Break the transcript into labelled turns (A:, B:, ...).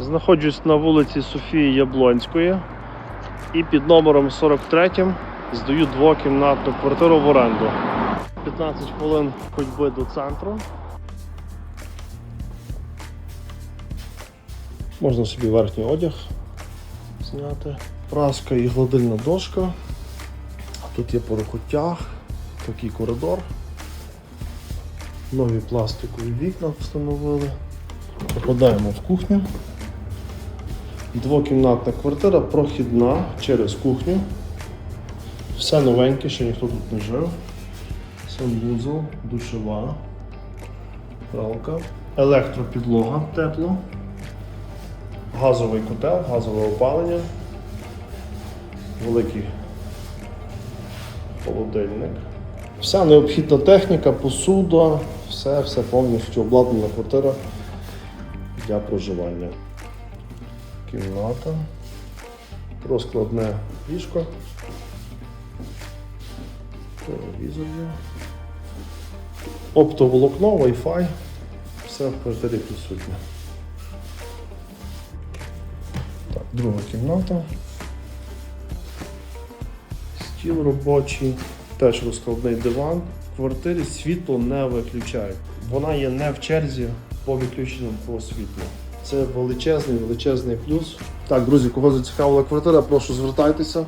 A: Знаходжусь на вулиці Софії Яблонської і під номером 43 здаю двокімнатну квартиру в оренду. 15 хвилин ходьби до центру. Можна собі верхній одяг зняти. Праска і гладильна дошка. Тут є порохотяг, такий коридор. Нові пластикові вікна встановили. Попадаємо в кухню. Двокімнатна квартира прохідна через кухню. Все новеньке, ще ніхто тут не жив. Санвузол, душова, пралка, електропідлога тепло, газовий котел, газове опалення, великий холодильник. Вся необхідна техніка, посуда, все, все повністю обладнана квартира для проживання. Кімната, розкладне ліжко, телевізор. Оптоволокно, Wi-Fi, все в квартирі присутнє. Так, друга кімната. Стіл робочий, теж розкладний диван. В квартирі світло не виключають. Вона є не в черзі по відключенню по світлу. Це величезний, величезний плюс. Так, друзі, кого зацікавила квартира, прошу звертайтеся.